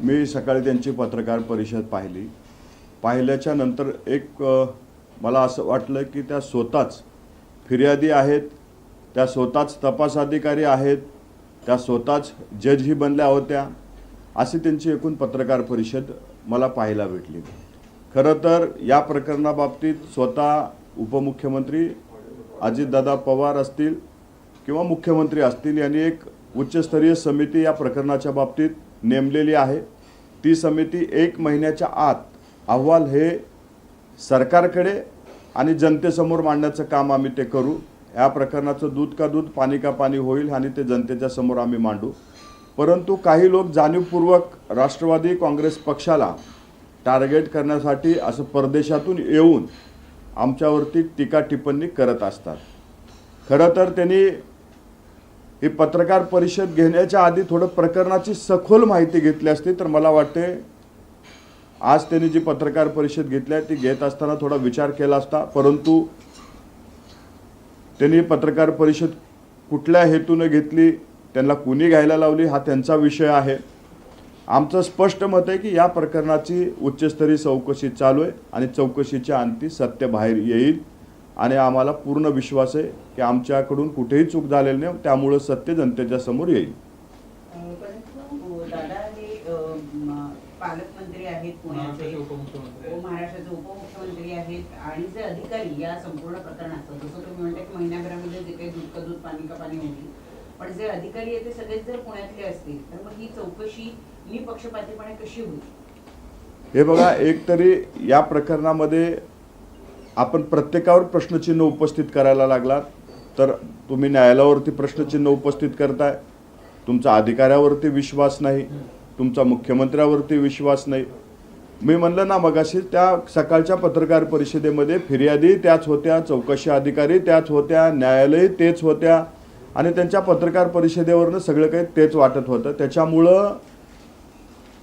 मी सकाळी त्यांची पत्रकार परिषद पाहिली. पाहिल्याच्या नंतर एक मला असं वाटलं की त्या स्वतःच फिर्यादी आहेत त्या स्वतःच तपास अधिकारी आहेत त्या स्वतःच जजही बनल्या होत्या अशी त्यांची एकूण पत्रकार परिषद मला पाहायला भेटली. खरं तर या प्रकरणाबाबतीत स्वतः उपमुख्यमंत्री अजितदादा पवार असतील किंवा मुख्यमंत्री असतील यांनी एक उच्चस्तरीय समिती या प्रकरणाच्या बाबतीत नेमलेली आहे. ती समिती एक महिन्याच्या आत अहवाल हे सरकारकडे आणि जनतेसमोर मांडण्याचं काम आम्ही ते करू. या प्रकरणाचं दूध का दूध पाणी का पाणी होईल आणि ते जनतेच्या समोर आम्ही मांडू. परंतु काही लोक जाणीवपूर्वक राष्ट्रवादी काँग्रेस पक्षाला टार्गेट करण्यासाठी असं परदेशातून येऊन आमच्यावरती टीका टिप्पणी करत असतात. खरं तर त्यांनी ही पत्रकार परिषद घेण्याच्या आधी थोडं प्रकरणाची सखोल माहिती घेतली असती तर मला वाटते आज त्यांनी जी पत्रकार परिषद घेतली आहे ती घेत असताना थोडा विचार केला असता. परंतु त्यांनी पत्रकार परिषद कुठल्या हेतूनं घेतली त्यांना कुणी घ्यायला लावली हा त्यांचा विषय आहे. आमचं स्पष्ट मत आहे की या प्रकरणाची उच्चस्तरीय चौकशी चालू आहे आणि चौकशीच्या अंती सत्य बाहेर येईल. आणि आम्हाला पूर्ण विश्वास आहे की आमच्याकडून कुठेही चूक झालेली नाही त्यामुळं सत्य जनतेच्या समोर येईल हे अं, म, पालकमंत्री आहेत पुण्याचे महाराष्ट्राचे उपमुख्यमंत्री व आहेत. महाराष्ट्राचे उपमुख्यमंत्री आहेत आणि जे अधिकारी या संपूर्ण प्रकरणाचं जसं तुम्ही म्हणता की महिन्याभरामध्ये जे काही दूध का दूध पाणी का पाणी होईल पण जे अधिकारी आहेत ते सगळेच जर पुण्यातले असतील तर मग ही चौकशी निपक्षपातीपणे कशी होईल हे बघा एक तरी या प्रकरणामध्ये आपण प्रत्येकावर प्रश्नचिन्ह उपस्थित करायला लागलात तर तुम्ही न्यायालयावरती प्रश्नचिन्ह उपस्थित करताय. तुमचा अधिकाऱ्यावरती विश्वास नाही. तुमचा मुख्यमंत्र्यावरती विश्वास नाही. मी म्हणलं ना मगाशी त्या सकाळच्या पत्रकार परिषदेमध्ये फिर्यादी त्याच होत्या चौकशी अधिकारी त्याच होत्या न्यायालय तेच होत्या आणि त्यांच्या पत्रकार परिषदेवरनं सगळं काही तेच वाटत होतं. त्याच्यामुळं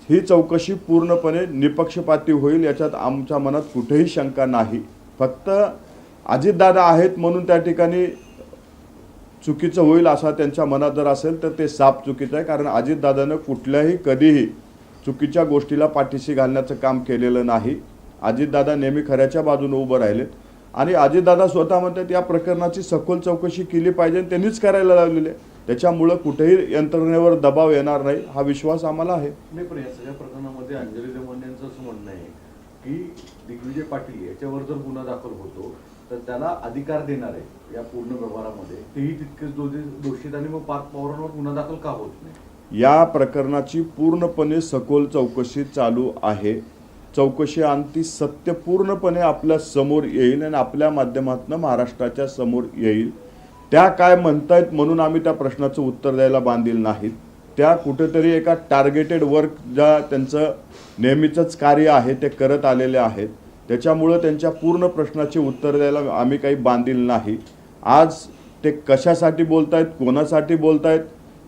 ही चौकशी पूर्णपणे निपक्षपाती होईल याच्यात आमच्या मनात कुठेही शंका नाही. फक्त अजितदादा आहेत म्हणून त्या ठिकाणी चुकीचं होईल असा त्यांच्या मनात जर असेल तर ते साप चुकीचं आहे कारण अजितदादानं कुठल्याही कधीही चुकीच्या गोष्टीला पाठीशी घालण्याचं काम केलेलं नाही. अजितदादा नेहमी खऱ्याच्या बाजूने उभं राहिलेत. आणि अजितदादा स्वतः म्हणतात या प्रकरणाची सखोल चौकशी केली पाहिजे आणि त्यांनीच करायला लावलेली आहे. त्याच्यामुळं कुठेही यंत्रणेवर दबाव येणार नाही हा विश्वास आम्हाला आहे. नाही पण या सगळ्या प्रकरणामध्ये अंजली देवण यांचं असं म्हणणं आहे की दिग्विजय पाटील याच्यावर जर गुन्हा दाखल होतो तर त्याला अधिकार देणार आहे या पूर्ण व्यवहारामध्ये तेही तितकेच दोषी- दोषीत आणि मग पाच पवारांवर गुन्हा दाखल का होत नाही? या प्रकरणाची पूर्णपणे सखोल चौकशी चालू आहे. चौकशी अंती सत्य पूर्णपणे आपल्यासमोर येईल आणि आपल्या माध्यमातून महाराष्ट्राच्या समोर येईल. त्या काय म्हणतायत म्हणून आम्ही त्या प्रश्नाचं उत्तर द्यायला बांधील नाहीत. त्या कुठेतरी एका टार्गेटेड वर्क ज्या त्यांचं नेहमीचंच कार्य आहे ते करत आलेले आहेत. त्याच्यामुळं त्यांच्या पूर्ण प्रश्नाची उत्तर द्यायला आम्ही काही बांधील नाही. आज ते कशासाठी बोलतायत कोणासाठी बोलतायत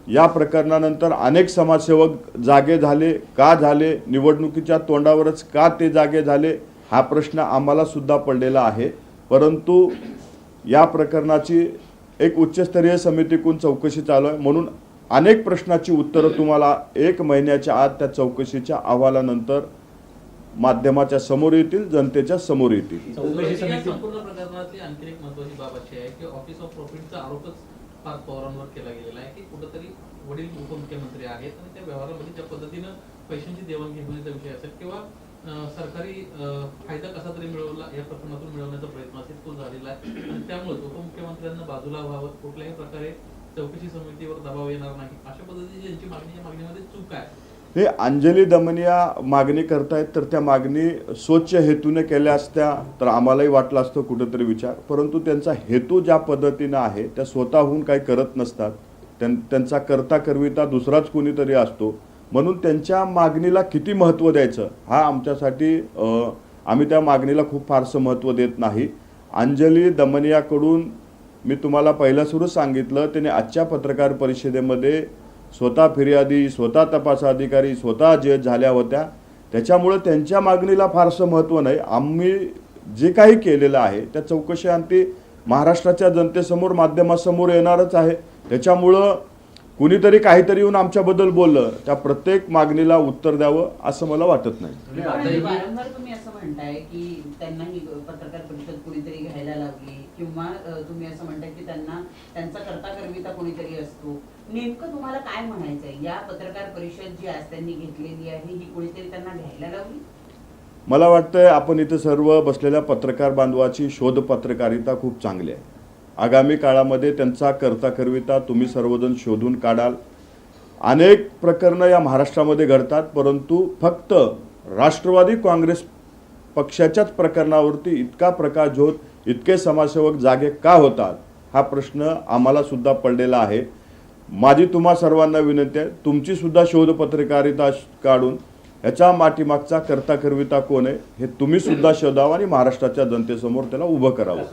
या प्रकरणानंतर अनेक समाजसेवक जागे झाले का झाले निवडणुकीच्या तोंडावरच का ते जागे झाले हा प्रश्न आम्हाला सुद्धा पडलेला आहे. परंतु या प्रकरणाची एक उच्चस्तरीय समितीकडून चौकशी चालू आहे. म्हणून अनेक प्रश्नाची उत्तरं तुम्हाला एक महिन्याच्या आत त्या चौकशीच्या अहवालानंतर माध्यमाच्या समोर येतील जनतेच्या समोर येतील. चौकशी या संपूर्ण प्रकरणातली आणखी एक महत्वाची बाब अशी आहे की ऑफिस ऑफ प्रॉफिटचा आरोपच पाच पवारांवर केला गेलेला आहे की कुठंतरी वडील उपमुख्यमंत्री आहेत आणि त्या व्यवहारामध्ये ज्या पद्धतीनं पैशांची देवाणघेवाणीचा विषय असेल किंवा सरकारी फायदा कसा तरी मिळवला या प्रकरणातून मिळवण्याचा प्रयत्न असेल तो झालेला आहे. आणि त्यामुळे उपमुख्यमंत्र्यांना बाजूला व्हावं कुठल्याही प्रकारे चौकशी समितीवर दबाव येणार नाही. अशा पद्धतीची ज्यांची मागणी या मागणीमध्ये चूक आहे. हे अंजली दमनिया मागणी करतायत तर त्या मागणी स्वच्छ हेतूने केल्या असत्या तर आम्हालाही वाटलं असतं कुठंतरी विचार. परंतु त्यांचा हेतू ज्या पद्धतीनं आहे त्या स्वतःहून काही करत नसतात. त्यां त्यांचा करता करविता दुसराच कोणीतरी असतो. म्हणून त्यांच्या मागणीला किती महत्त्व द्यायचं हा आमच्यासाठी आम्ही त्या मागणीला खूप फारसं महत्त्व देत नाही. अंजली दमनियाकडून मी तुम्हाला पहिलं सुरू सांगितलं त्याने आजच्या पत्रकार परिषदेमध्ये स्वतः फिर्यादी स्वतः तपास अधिकारी स्वतः जज झाल्या होत्या त्याच्यामुळं त्यांच्या मागणीला फारसं महत्त्व नाही. आम्ही जे काही केलेलं आहे त्या चौकशी अंती महाराष्ट्राच्या जनतेसमोर माध्यमासमोर येणारच आहे. त्याच्यामुळं कुणीतरी काहीतरी येऊन आमच्याबद्दल बोललं त्या प्रत्येक मागणीला उत्तर द्यावं असं मला वाटत नाही. वारंवार तुम्ही असं म्हणताय की त्यांना ही पत्रकार परिषद कुणीतरी घ्यायला लावली किंवा तुम्ही असं म्हणता की त्यांना त्यांचा करता करविता कोणीतरी असतो. नेमकं तुम्हाला काय म्हणायचंय? या पत्रकार परिषद जी आज त्यांनी घेतलेली आहे ही कोणीतरी त्यांना घ्यायला लावली? मला वाटतं आपण इथे सर्व बसलेल्या पत्रकार बांधवाची शोध पत्रकारिता खूप चांगली आहे. आगामी काळामध्ये त्यांचा करता करविता तुम्ही सर्वजण शोधून काढाल. अनेक प्रकरणं या महाराष्ट्रामध्ये घडतात परंतु फक्त राष्ट्रवादी काँग्रेस पक्षाच्याच प्रकरणावरती इतका प्रकाश होत इतके समाजसेवक जागे का होतात? हा प्रश्न आम्हाला सुद्धा पडलेला आहे. माझी तुम्हा सर्वांना विनंती आहे तुमची सुद्धा शोध पत्रकारिता काढून याच्या माठीमागचा करता करविता कोण आहे हे तुम्ही सुद्धा शोधावं आणि महाराष्ट्राच्या जनतेसमोर त्याला उभं करावं.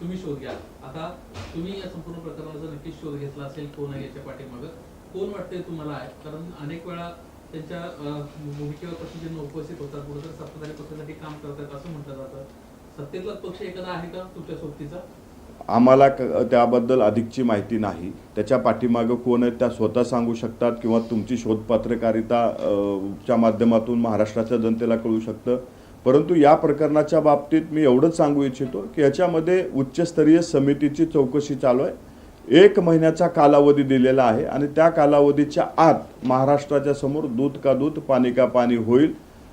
तुम्ही शोध घ्या. आता तुम्ही या संपूर्ण प्रकरणाचा नक्कीच शोध घेतला असेल कोण आहे याच्या पाठीमागं? कोण वाटतंय तुम्हाला? कारण अनेक वेळा त्यांच्या अं, भूमिकेवर प्रश्नचिन्ह उपस्थित होतात कुठेतरी सत्ताधारी पक्षासाठी काम करतात असं म्हटलं जातं. सत्तेतला पक्ष एखादा आहे का तुमच्या सोबतीचा? आम्हाला त्याबद्दल अधिकची माहिती नाही. त्याच्या पाठीमागं कोण आहेत त्या स्वतः सांगू शकतात किंवा तुमची शोध पत्रकारिता च्या माध्यमातून महाराष्ट्राच्या जनतेला कळू शकतं. परंतु या प्रकरणाच्या बाबतीत मी एवढंच सांगू इच्छितो की याच्यामध्ये उच्चस्तरीय समितीची चौकशी चालू आहे. एक महिन्याचा कालावधी दिलेला आहे आणि त्या कालावधीच्या आत महाराष्ट्राच्या समोर दूध का दूध पाणी का पाणी होईल.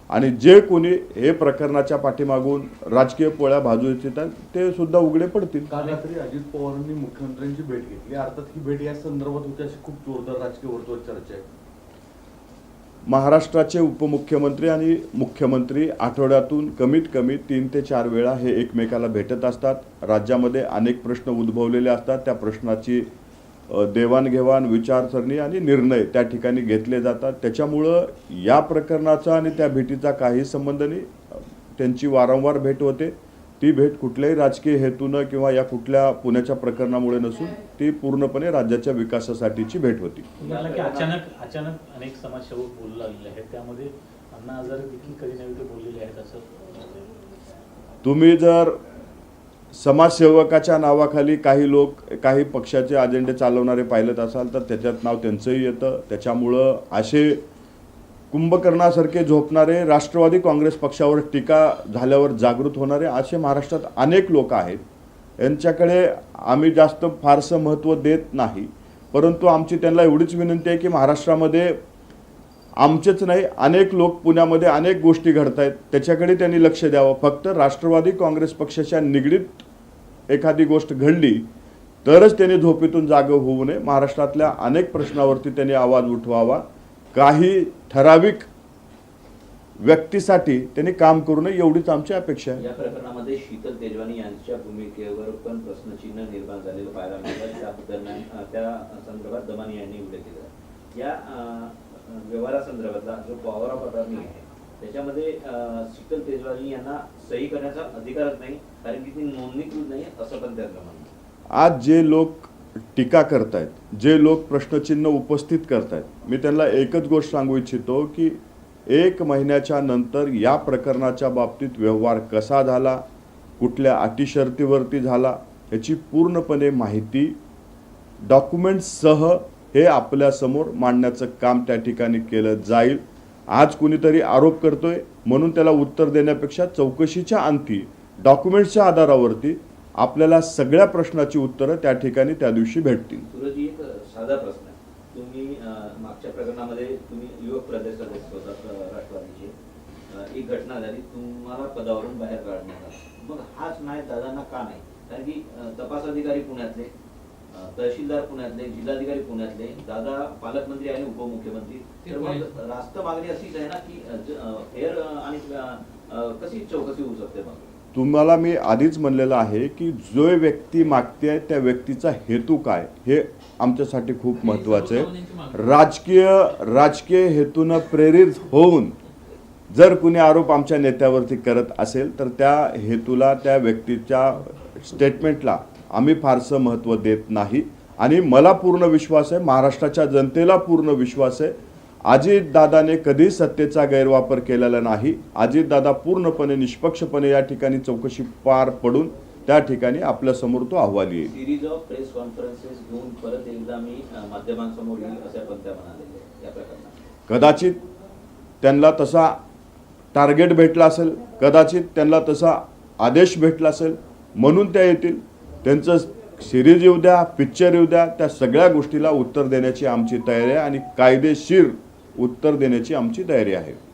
आणि जे कोणी हे प्रकरणाच्या पाठीमागून राजकीय पोळ्या भाजू इच्छितात ते सुद्धा उघडे पडतील. काल रात्री अजित पवारांनी मुख्यमंत्र्यांची भेट घेतली. अर्थात ही भेट या संदर्भात होती अशी खूप जोरदार राजकीय वर्तुळ चर्चा आहे. महाराष्ट्राचे उपमुख्यमंत्री आणि मुख्यमंत्री आठवड्यातून कमीत कमी तीन ते चार वेळा हे एकमेकाला भेटत असतात. राज्यामध्ये अनेक प्रश्न उद्भवलेले असतात. त्या प्रश्नाची देवाणघेवाण विचारसरणी आणि निर्णय त्या ठिकाणी घेतले जातात. त्याच्यामुळं या प्रकरणाचा आणि त्या भेटीचा काही संबंध नाही. त्यांची वारंवार भेट होते. ती भेट कुठल्याही राजकीय हेतूनं किंवा या कुठल्या पुण्याच्या प्रकरणामुळे नसून ती पूर्णपणे राज्याच्या विकासासाठीची भेट होती. अचानक अचानक अनेक समाजसेवक बोलू लागलेले आहेत त्यामध्ये अण्णा देखील कधी नव्हे बोललेले आहेत असं तुम्ही जर समाजसेवकाच्या नावाखाली काही लोक काही पक्षाचे अजेंडे चालवणारे पाहिलेत असाल तर त्याच्यात नाव त्यांचंही येतं. त्याच्यामुळं असे कुंभकर्णासारखे झोपणारे राष्ट्रवादी काँग्रेस पक्षावर टीका झाल्यावर जागृत होणारे असे महाराष्ट्रात अनेक लोक आहेत. यांच्याकडे आम्ही जास्त फारसं महत्त्व देत नाही. परंतु आमची त्यांना एवढीच विनंती आहे की महाराष्ट्रामध्ये आमचेच नाही अनेक लोक पुण्यामध्ये अनेक गोष्टी घडत आहेत. त्याच्याकडे त्यांनी लक्ष द्यावं. फक्त राष्ट्रवादी काँग्रेस पक्षाच्या निगडीत एखादी गोष्ट घडली तरच त्यांनी झोपेतून जागं होऊ नये. महाराष्ट्रातल्या अनेक प्रश्नावरती त्यांनी आवाज उठवावा. काही ठराविक व्यक्तीसाठी त्यांनी काम करू नये एवढीच आमची अपेक्षा आहे. या प्रकरणामध्ये शीतल तेजवानी यांच्या भूमिकेवर पण प्रश्नचिन्ह निर्माण झालेलं पाहायला मिळालं. त्या दरम्यान त्या संदर्भात दमानी यांनी उल्लेख केला या व्यवहारासंदर्भातला जो पॉवर ऑफ अटॉर्नी आहे त्याच्यामध्ये शीतल तेजवानी यांना सही करण्याचा अधिकारच नाही कारण की ती नोंदणीकृत नाही असं पण त्यांचं म्हणणं आहे. आज जे लोक टीका करतायत जे लोक प्रश्नचिन्ह उपस्थित करतायत. मी त्यांना एकच गोष्ट सांगू इच्छितो की एक महिन्याच्या नंतर या प्रकरणाच्या बाबतीत व्यवहार कसा झाला कुठल्या अटीशर्तीवरती झाला याची पूर्णपणे माहिती डॉक्युमेंट्ससह हे आपल्यासमोर मांडण्याचं काम त्या ठिकाणी केलं जाईल. आज कुणीतरी आरोप करतोय म्हणून त्याला उत्तर देण्यापेक्षा चौकशीच्या अंती डॉक्युमेंट्सच्या आधारावरती आपल्याला सगळ्या प्रश्नाची उत्तरं त्या ठिकाणी त्या दिवशी भेटतील. सूरजजी एक साधा प्रश्न. आहे तुम्ही मागच्या प्रकरणामध्ये तुम्ही युवक प्रदेश सदस्य राष्ट्रवादीचे. एक घटना झाली तुम्हाला पदावरून बाहेर काढण्यात आला. मग हाच न्याय दादांना का नाही? कारण की तपास अधिकारी पुण्यातले तहसीलदार पुण्यातले जिल्हाधिकारी पुण्यातले दादा पालकमंत्री आणि उपमुख्यमंत्री तर मग रास्त मागणी अशीच आहे ना की फेअर आणि कशी चौकशी होऊ शकते मग? तुम्हाला मी आधीच म्हणलेलं आहे की जो व्यक्ती मागते आहे त्या व्यक्तीचा हेतू काय? हे आमच्यासाठी खूप महत्त्वाचं आहे. राजकीय राजकीय हेतूनं प्रेरित होऊन जर कुणी आरोप आमच्या नेत्यावरती करत असेल तर त्या हेतूला त्या व्यक्तीच्या स्टेटमेंटला आम्ही फारसं महत्त्व देत नाही. आणि मला पूर्ण विश्वास आहे महाराष्ट्राच्या जनतेला पूर्ण विश्वास आहे अजितदादाने कधी सत्तेचा गैरवापर केलेला नाही. अजितदादा पूर्णपणे निष्पक्षपणे या ठिकाणी चौकशी पार पडून त्या ठिकाणी आपल्यासमोर तो अहवाल येईल. सिरीज ऑफ प्रेस कॉन्फरन्सेस घेऊन परत एकदा मी माध्यमांसमोर कदाचित त्यांना तसा टार्गेट भेटला असेल कदाचित त्यांना तसा आदेश भेटला असेल म्हणून त्या येतील. त्यांचं सिरीज येऊ द्या पिक्चर येऊ द्या त्या सगळ्या गोष्टीला उत्तर देण्याची आमची तयारी आहे आणि कायदेशीर उत्तर देण्याची आमची तयारी आहे.